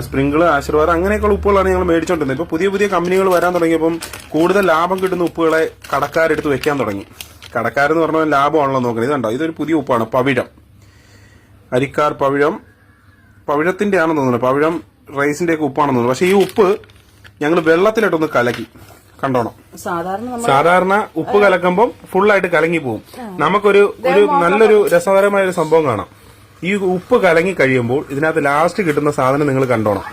Sprinkle ആശീർവാദം അങ്ങനെയൊക്കെയുള്ള ഉപ്പുകളാണ് ഞങ്ങൾ മേടിച്ചോണ്ടിരുന്നത്. ഇപ്പോൾ പുതിയ പുതിയ കമ്പനികൾ വരാൻ തുടങ്ങിയപ്പം കൂടുതൽ ലാഭം കിട്ടുന്ന ഉപ്പുകളെ കടക്കാരെടുത്ത് വെക്കാൻ തുടങ്ങി. കടക്കാരെന്ന് പറഞ്ഞാൽ ലാഭമാണല്ലോ നോക്കുന്നത്. ഇതുണ്ടോ? ഇതൊരു പുതിയ ഉപ്പാണ് പവിഴം. അരിക്കാർ പവിഴം. പവിഴത്തിന്റെ ആണെന്ന് തോന്നുന്നു. പവിഴം റൈസിന്റെ ഒക്കെ ഉപ്പാണെന്ന് തോന്നുന്നു. പക്ഷേ ഈ ഉപ്പ് ഞങ്ങൾ വെള്ളത്തിലിട്ടൊന്ന് കലക്കി. കണ്ടോണം? സാധാരണ ഉപ്പ് കലക്കുമ്പം ഫുള്ളായിട്ട് കലങ്ങി പോകും നമുക്കൊരു ഒരു നല്ലൊരു രസകരമായ ഒരു സംഭവം കാണാം. ഈ ഉപ്പ് കലങ്ങി കഴിയുമ്പോൾ ഇതിനകത്ത് ലാസ്റ്റ് കിട്ടുന്ന സാധനം നിങ്ങൾ കണ്ടോണം.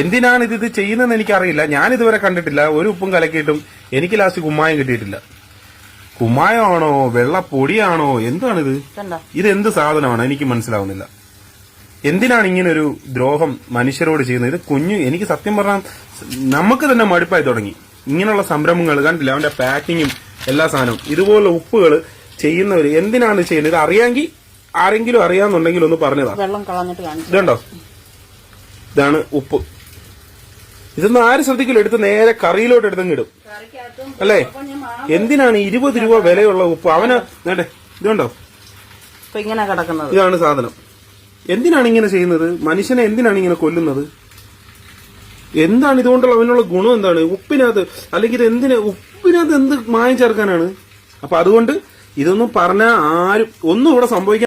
എന്തിനാണ് ഇത് ഇത് ചെയ്യുന്നതെന്ന് എനിക്കറിയില്ല. ഞാൻ ഇതുവരെ കണ്ടിട്ടില്ല. ഒരു ഉപ്പും കലക്കിയിട്ടും എനിക്ക് ലാസ്റ്റ് കുമ്മായം കിട്ടിയിട്ടില്ല. കുമ്മായമാണോ? വെള്ളപ്പൊടിയാണോ? എന്താണിത്? ഇത് എന്ത് സാധനമാണ്? എനിക്ക് മനസ്സിലാവുന്നില്ല. എന്തിനാണ് ഇങ്ങനെ ഒരു ദ്രോഹം മനുഷ്യരോട് ചെയ്യുന്നത്? ഇത് കുഞ്ഞു എനിക്ക് സത്യം പറഞ്ഞാൽ നമുക്ക് തന്നെ മടുപ്പായി തുടങ്ങി. ഇങ്ങനെയുള്ള സംരംഭങ്ങൾ കണ്ടില്ല? അവന്റെ പാക്കിങ്ങും എല്ലാ സാധനവും. ഇതുപോലുള്ള ഉപ്പുകൾ ചെയ്യുന്നവർ എന്തിനാണ് ചെയ്യുന്നത്? ഇത് അറിയാമെങ്കിൽ ആരെങ്കിലും അറിയാന്നുണ്ടെങ്കിൽ ഒന്ന് പറഞ്ഞതാ. വെള്ളം കളഞ്ഞിട്ട് കാണിച്ചു ഇതുണ്ടോ? ഇതാണ് ഉപ്പ്. ഇതൊന്നും ആരും ശ്രദ്ധിക്കില്ല? എടുത്ത് നേരെ കറിയിലോട്ട് എടുത്തങ്ങ് ഇടും. അല്ലേ? എന്തിനാണ് ഇരുപത് രൂപ വിലയുള്ള ഉപ്പ്? അവന് വേണ്ടേ ഇതുണ്ടോ? ഇങ്ങനെ കിടക്കുന്നത്. ഇതാണ് സാധനം. എന്തിനാണ് ഇങ്ങനെ ചെയ്യുന്നത്? മനുഷ്യനെ എന്തിനാണ് ഇങ്ങനെ കൊല്ലുന്നത്? എന്താണ് ഇതുകൊണ്ടുള്ള അവനുള്ള ഗുണം എന്താണ്? ഉപ്പിനകത്ത് അല്ലെങ്കിൽ ഇത് എന്തിന് ഉപ്പിനകത്ത് എന്ത് മായം ചേർക്കാനാണ്? അപ്പൊ അതുകൊണ്ട് ഇതൊന്നും പറഞ്ഞാൽ ആരും ഒന്നും ഇവിടെ സംഭവിക്കാൻ